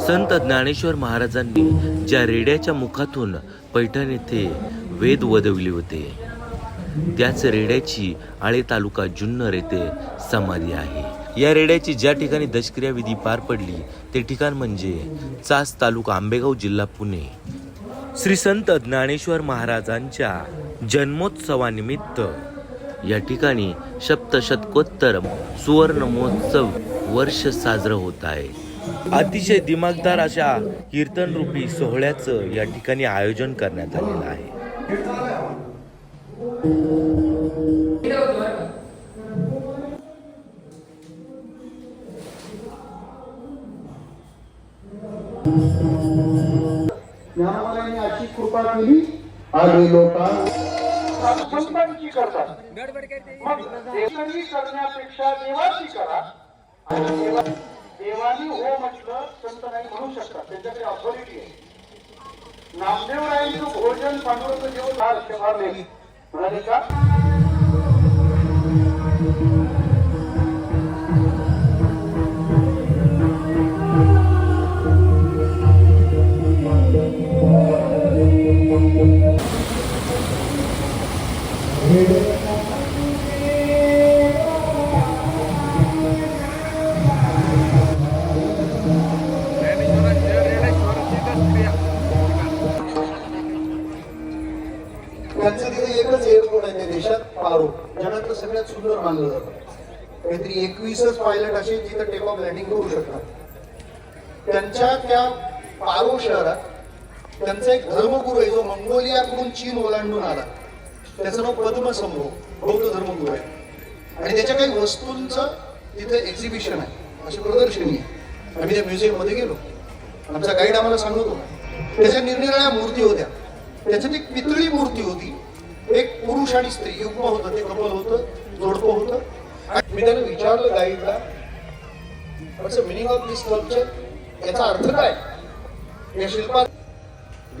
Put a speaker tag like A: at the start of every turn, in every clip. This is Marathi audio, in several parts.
A: संत ज्ञानेश्वर महाराजांनी ज्या रेड्याच्या मुखातून पैठण येथे वेद वदविले होते त्याच रेड्याची आळे तालुका जुन्नर येथे समाधी आहे. या रेड्याची ज्या ठिकाणी दशक्रिया विधी पार पडली ते ठिकाण म्हणजे चास तालुका आंबेगाव जिल्हा पुणे. श्री संत ज्ञानेश्वर महाराजांच्या जन्मोत्सवानिमित्त या ठिकाणी सप्तशतकोत्तर सुवर्ण महोत्सव वर्ष साजरं होत आहे. अतिशय दिमागदार अशा कीर्तनरूपी सोहळ्याचं या ठिकाणी आयोजन करण्यात आलेलं आहे.
B: ज्ञानमालाने अशी कृपा केली आले लोटा
C: संतांची करतात. करण्यापेक्षा देवाची करा. आणि देवानी हो म्हटलं संत नाही म्हणू शकतात. त्यांच्याकडे ऑथॉरिटी आहे. नामदेवरायांचं भोजन पांडुरंग जेवण फार शभारले म्हणाले का?
B: Thank you. आरोप जगातलं सगळ्यात सुंदर मानलं जातं. काहीतरी एकवीसच पायलट असे जिथं टेक ऑफ लँडिंग करू शकतात. त्यांच्या त्या पारो शहरात त्यांचा एक धर्मगुरू आहे जो मंगोलियाकडून चीन ओलांडून आला. त्याचं नाव पद्मसंभव बौद्ध धर्मगुरू आहे. आणि त्याच्या काही वस्तूंचं तिथे एक्झिबिशन आहे. अशी प्रदर्शनी आहे. आम्ही त्या म्युझियममध्ये गेलो. आमचा गाईड आम्हाला सांगत होता. त्याच्या निरनिराळ्या मूर्ती होत्या. त्याच्यात एक पितळी मूर्ती होती. एक पुरुष आणि स्त्री युग्म होतं ते कपल होतं जोडपं होतं. आणि मी त्याला विचारलं गाईडला what's meaning of this culture याचा अर्थ काय? या शिल्पात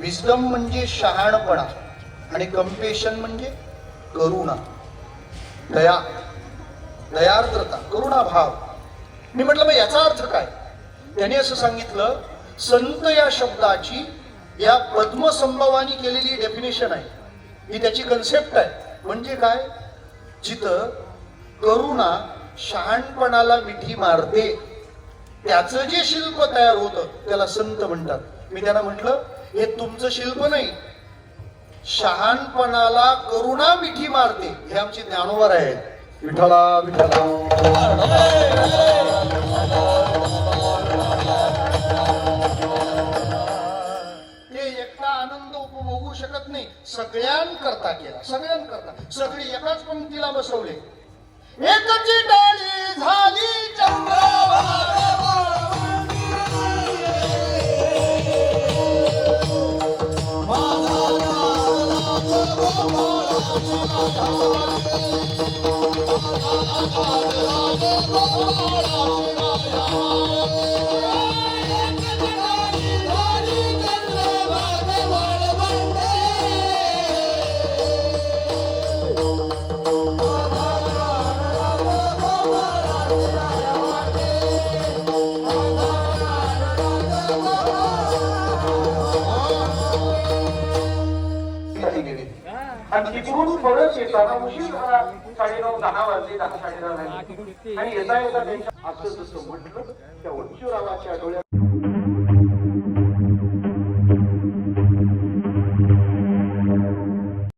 B: विजडम म्हणजे शहाणपणा आणि कम्पेशन म्हणजे करुणा दया दयार्द्रता करुणा भाव मी म्हटलं मग याचा अर्थ काय? त्याने असं सांगितलं संत या शब्दाची या पद्मसंभवानी केलेली डेफिनेशन आहे. ही त्याची कन्सेप्ट आहे. म्हणजे काय? जिथं करुणा शहाणपणाला मिठी मारते. त्याचं जे शिल्प तयार होतं त्याला संत म्हणतात. मी त्यांना म्हटलं हे तुमचं शिल्प नाही. शहाणपणाला करुणा मिठी मारते. हे आमचे ज्ञानोवर आहे विठ्ठला विठ्ठला आनंद उपभोगू शकत नाही. सगळ्यांकरता केला. सगळ्यांकरता. सगळी एकाच पंक्तीला बसवले. एकची डाळी झाली साठी गेले.
C: आणि तिकडून परत येताना उशीर झाला. साडेनऊ दहा वाजले दहा साडेदहा झाले. आणि येता येता त्यांच्या असं जसं म्हटलं त्या उंचीरावाच्या डोळ्यात